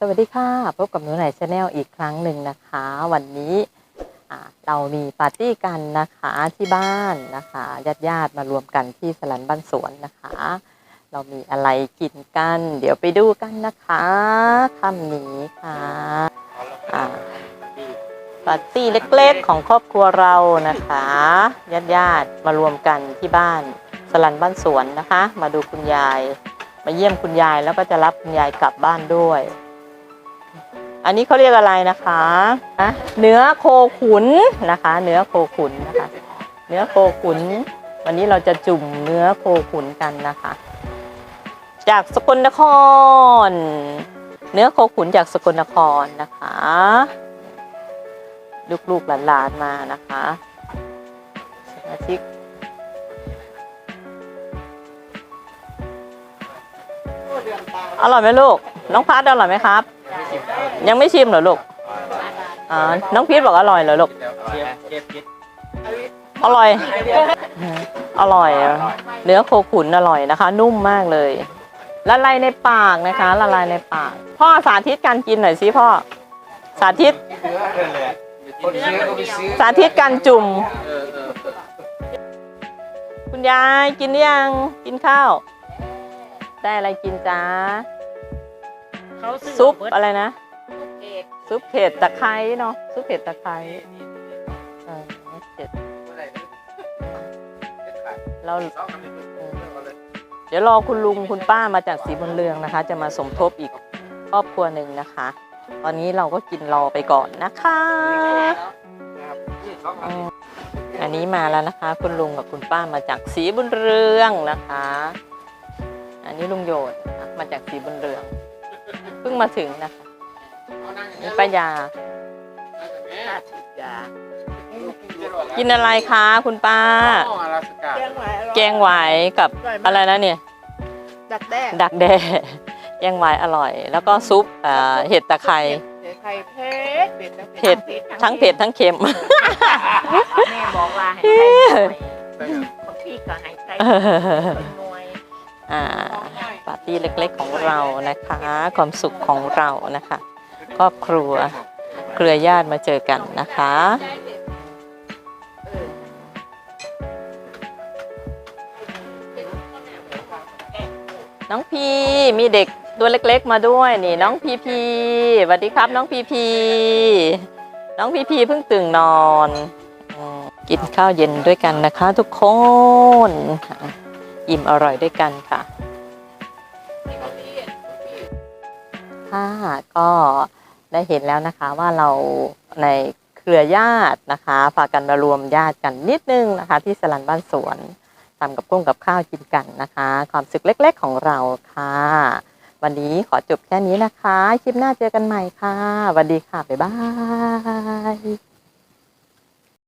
สวัสดีค่ะ พบกับหนูไหนชาแนลอีกครั้งหนึ่งนะคะ วันนี้เรามีปาร์ตี้กันนะคะที่บ้านนะคะญาติญาติมารวมกันที่สลันบ้านสวนนะคะ เรามีอะไรกินกัน เดี๋ยวไปดูกันนะคะค่ำนี้ค่ะปาร์ตี้เล็กๆของครอบครัวเรานะคะญาติญาติมารวมกันที่บ้านสลันบ้านสวนนะคะ มาดูคุณยาย มาเยี่ยมคุณยายแล้วก็จะรับคุณยายกลับบ้านด้วย อันนี้เขาเรียกอะไรนะคะอะเนื้อโคขุนนะคะ เนื้อโคขุนนะคะ เนื้อโคขุน วันนี้เราจะจุ่มเนื้อโคขุนกันนะคะ จากสกลนคร เนื้อโคขุนจากสกลนครนะคะ ลูกๆหลานๆมานะคะสมาชิกอร่อยไหมลูก น้องพัดอร่อยไหมครับ ยังไม่ชิมเหรอลูกอ่าน้องพีทบอกอร่อยเหรอลูกอร่อย อร่อย เนื้อโคขุนอร่อยนะคะ นุ่มมากเลยละลายในปากนะคะ ละลายในปาก พ่อสาธิตการกินหน่อยสิพ่อ สาธิตคนซื้อก็ไปซื้อสาธิตการจุ่ม คุณยายกินหรือยัง กินข้าว ได้อะไรกินจ้า เขาซื้อซุปเบิดอะไรนะซุปเอกซุปเผ็ดตะไคร้เนาะซุปเผ็ดตะไคร้เออเผ็ดเราเดี๋ยวรอคุณลุงคุณป้ามาจากสีบุญเรืองนะคะ จะมาสมทบอีกครอบครัวหนึ่งนะคะ ตอนนี้เราก็กินรอไปก่อนนะคะอืมอันนี้มาแล้วนะคะ คุณลุงกับคุณป้ามาจากสีบุญเรืองนะคะ อันนี้ลุงโยดนะคะมาจากสีบุญเรืองเพิ่ งมาถึงนะคะนี่ป้ายา กินอะไรคะคุณป้า แกงหวายอร่อยแกงหวายกับอะไรนะเนี่ย ดักแด้ดักแด้แกงหวายอร่อย แล้วก็ซุปเอ่อเห็ดตะไคร้เผ็ดไข่เผ็ดเผ็ดเผ็ดทั้งเผ็ดทั้งเค็ม แม่บอกว่าให้ใส่หน่อยบางทีก็ให้ใส่หน่วยอ่าปาร์ ตี้ เล็กๆของเรานะคะ ความสุขของเรานะคะครอบครัวเครือญาติมาเจอกันนะคะ น้องพีมีเด็กตัวเล็กๆมาด้วยนี่น้องพีพีสวัสดีครับน้องพีพีน้องพีพีเพิ่งตื่นนอนกินข้าวเย็นด้วยกันนะคะ ทุกคน อิ่มอร่อยด้วยกันค่ะ ค่ะก็ได้เห็นแล้วนะคะว่าเราในเครือญาตินะคะพากันมารวมญาติกันนิดนึงนะคะ ที่สลันบ้านสวนทำกับกุ้งกับข้าวกินกันนะคะ ความสุขเล็ก ๆ ของเราค่ะ วันนี้ขอจบแค่นี้นะคะ คลิปหน้าเจอกันใหม่ค่ะสวัสดีค่ะ บ๊ายบาย